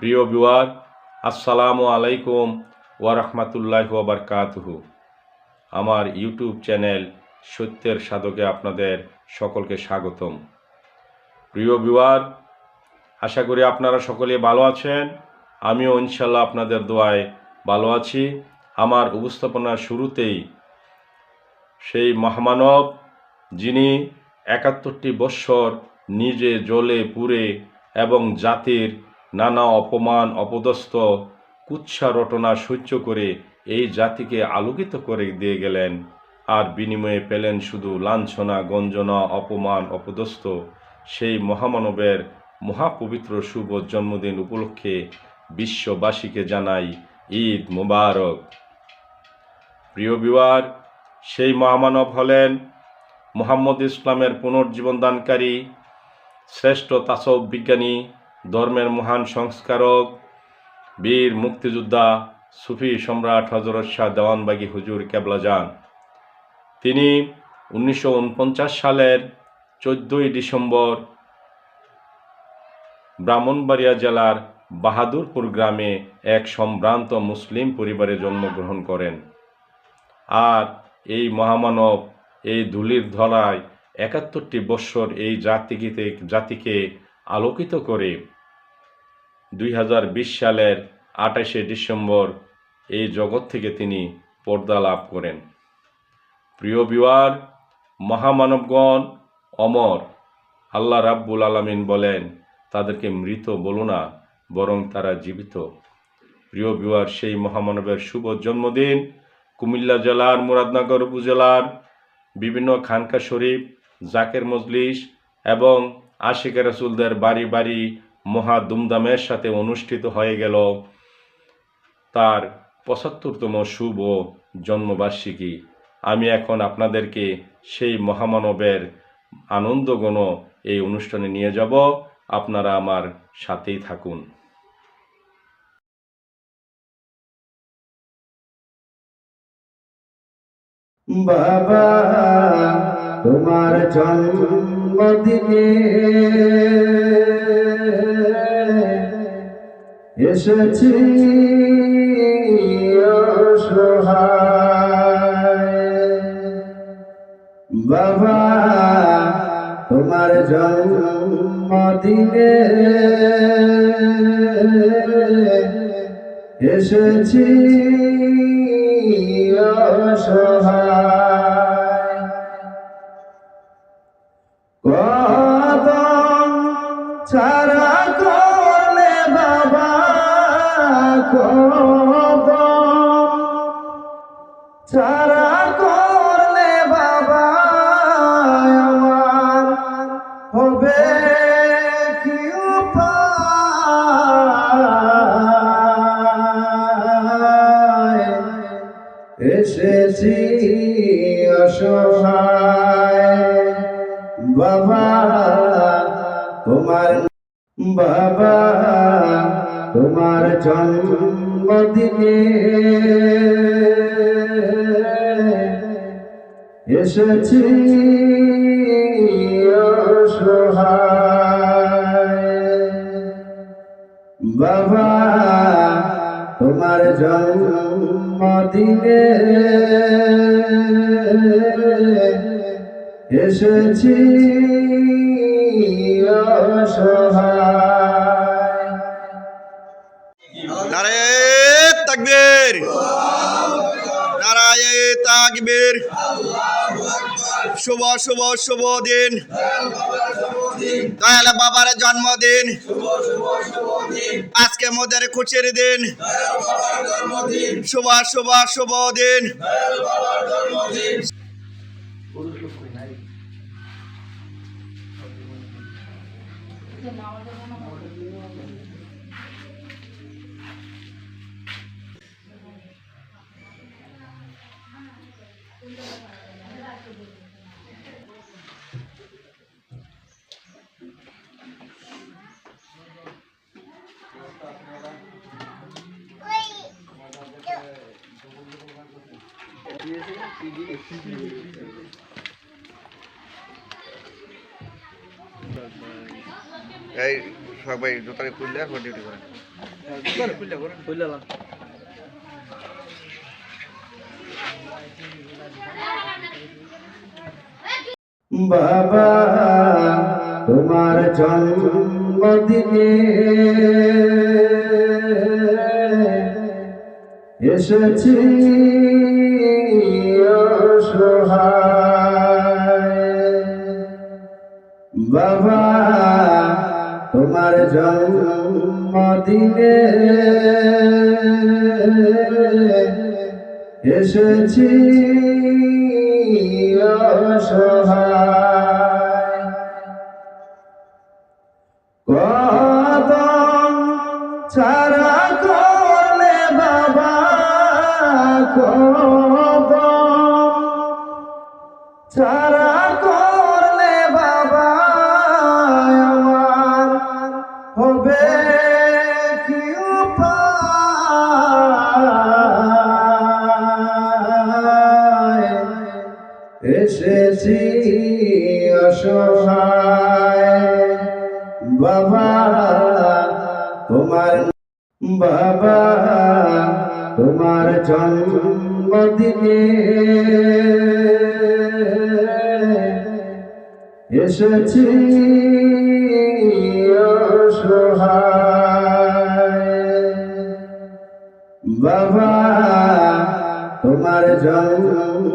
প্রিয় বিওয়ার আসসালামু আলাইকুম ওয়ারহমাতুল্লাহ ওবরকাতহু আমার ইউটিউব চ্যানেল সত্যের সাধকে আপনাদের সকলকে স্বাগতম। প্রিয় বিওয়ার আশা করি আপনারা সকলে ভালো আছেন। আমিও ইনশাল্লাহ আপনাদের দোয়ায় ভালো আছি। আমার উপস্থাপনার শুরুতেই সেই মহামানব যিনি একাত্তরটি বৎসর নিজে জলে পুড়ে এবং জাতির নানা অপমান, অপদস্থ, কুৎসা রটনা সহ্য করে এই জাতিকে আলোকিত করে দিয়ে গেলেন। আর বিনিময়ে পেলেন শুধু লাঞ্ছনা, গঞ্জনা, অপমান, অপদস্থ। সেই মহামানবের মহাপবিত্র শুভ জন্মদিন উপলক্ষে বিশ্ববাসীকে জানাই ঈদ মুবারক। প্রিয় বিবার সেই মহামানব হলেন মোহাম্মদ ইসলামের পুনর্জীবনদানকারী, শ্রেষ্ঠ তাসব বিজ্ঞানী ধর্মের মহান সংস্কারক, বীর মুক্তিযোদ্ধা, সুফি সম্রাট হজরত শাহ দেওয়ানবাগী হুজুর কেবলাজান তিনি উনিশশো উনপঞ্চাশ সালের চোদ্দই ডিসেম্বর ব্রাহ্মণবাড়িয়া জেলার বাহাদুরপুর গ্রামে এক সম্ভ্রান্ত মুসলিম পরিবারে জন্মগ্রহণ করেন। আর এই মহামানব এই ধুলির ধরায় একাত্তরটি বৎসর এই জাতিকে জাতিকে আলোকিত করে দুই হাজার বিশ সালের আঠাশে ডিসেম্বর এই জগৎ থেকে তিনি পর্দা লাভ করেন। প্রিয় বিওয়ার মহামানবগণ, অমর, আল্লাহ রাব্বুল আলামিন বলেন, তাদেরকে মৃত বলো না, বরং তারা জীবিত। প্রিয় বিওয়ার সেই মহামানবের শুভ জন্মদিন কুমিল্লা জেলার মুরাদনগর উপজেলার বিভিন্ন খানকা শরীফ, জাকের মজলিস এবং আশিক রাসুলদের বাড়ি বাড়ি মহা দুমদামের সাথে অনুষ্ঠিত হয়ে গেল তার পঁচাত্তরতম শুভ জন্মবার্ষিকী। আমি এখন আপনাদেরকে সেই মহামানবের আনন্দগণ এই অনুষ্ঠানে নিয়ে যাব। আপনারা আমার সাথেই থাকুন। বাবা, তোমার জন্মদিনে এসেছি বাবা তোমার জন্মদিনে এসেছি অসহায়। তোমার জন্মদিনে এসেছি বাবা তোমার জন্মদিনে এসেছি অসহায়। নারায়ে তাকবীর। শুভ শুভ শুভ দিন। দয়াল বাবার জন্মদিন। আজকে মোদের খুশির দিন। শুভ শুভ শুভ দিন। এই ভাই জুতারে খুললে আর ডিউটি করেন বাবা তোমার জন্মদিনে এসেছি বাবা তোমার জন্মদিনে এসেছি কদম ছাড়া অসহায় বাবা তোমার বাবা তোমার জন্মদিনে এসেছি বাবা তোমার জন্মদিনে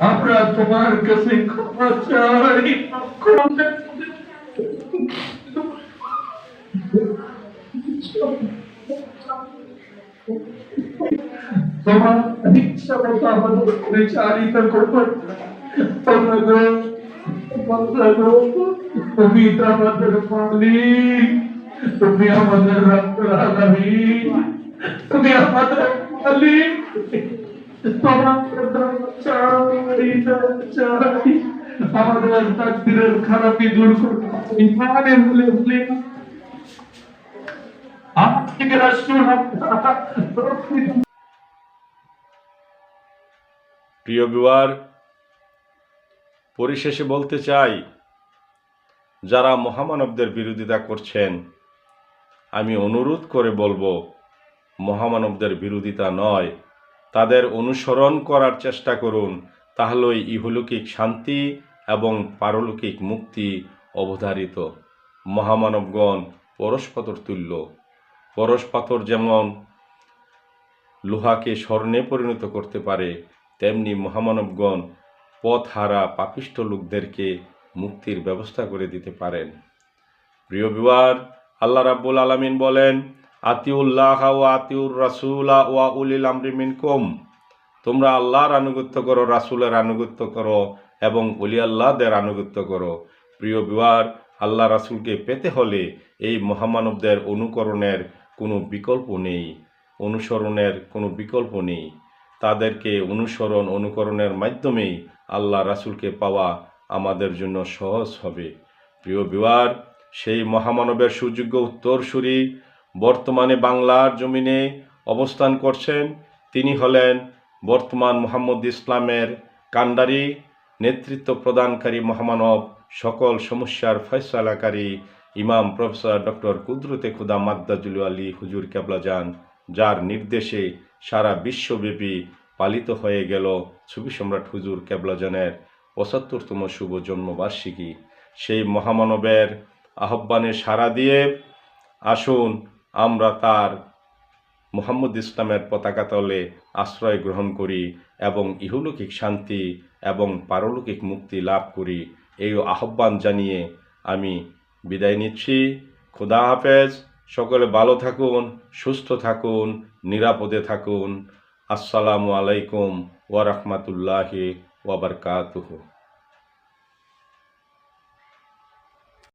আমরা তোমার কাছে ক্ষমা চাই ক্ষমা তোমার ইচ্ছা মতো আমাদের পরিচালিত করবে তোমরা তুমি তো আমাদের মালিক তুমি আমাদের রব্বুল আলামিন তুমি আমাদের মালিক তোমার চাই চাই আমাদের তাকদিরের খারাপি দূর করতে ইমানে ভুলে ভুলে আজকে রাষ্ট্র প্রিয় বিওয়ার পরিশেষে বলতে চাই, যারা মহামানবদের বিরোধিতা করছেন, আমি অনুরোধ করে বলব, মহামানবদের বিরোধিতা নয়, তাদের অনুসরণ করার চেষ্টা করুন, তাহলেই ইহলৌকিক শান্তি এবং পারলৌকিক মুক্তি অবধারিত। মহামানবগণ পরশপাতর তুল্য। পরশপাথর যেমন লোহাকে স্বর্ণে পরিণত করতে পারে, তেমনি মহামানবগণ পথহারা পাপিষ্ঠ লোকদেরকে মুক্তির ব্যবস্থা করে দিতে পারেন। প্রিয় বিবার আল্লাহ রাব্বুল আলামিন বলেন, আতিউল্লাহ ও আতিউর রাসুলা ওয়া উলিল আমরি মিনকুম। তোমরা আল্লাহর আনুগত্য করো, রাসূলের আনুগত্য করো এবং অলি আল্লাহদের আনুগত্য করো। প্রিয় বিবার আল্লাহ রাসূলকে পেতে হলে এই মহামানবদের অনুকরণের কোনো বিকল্প নেই, অনুসরণের কোনো বিকল্প নেই। তাদেরকে অনুসরণ, অনুকরণের মাধ্যমেই আল্লাহ রাসূলকে পাওয়া আমাদের জন্য সহজ হবে। প্রিয় বিবার সেই মহামানবের সুযোগ্য উত্তরসূরি বর্তমানে বাংলার জমিনে অবস্থান করছেন। তিনি হলেন বর্তমান মোহাম্মদ ইসলামের কান্ডারি নেতৃত্ব প্রদানকারী মহামানব, সকল সমস্যার ফয়সালাকারী ইমাম প্রফেসর ডক্টর কুদরতে খুদা মাদ্দাজুল আলী হুজুর কেবলাজান, যার নির্দেশে সারা বিশ্বব্যাপী পালিত হয়ে গেল ছবি সম্রাট হুজুর কেবলাজানের পঁচাত্তরতম শুভ জন্মবার্ষিকী। সেই মহামানবের আহ্বানে সাড়া দিয়ে আসুন আমরা তার মোহাম্মদ ইসলামের পতাকা তলে আশ্রয় গ্রহণ করি এবং ইহলৌকিক শান্তি এবং পারলৌকিক মুক্তি লাভ করি। এই আহ্বান জানিয়ে আমি বিদায় নিচ্ছি। খুদা হাফেজ। সকলে ভালো থাকুন, সুস্থ থাকুন, নিরাপদে থাকুন। আসসালামু আলাইকুম ওয়া রাহমাতুল্লাহি ওয়া বারাকাতুহু।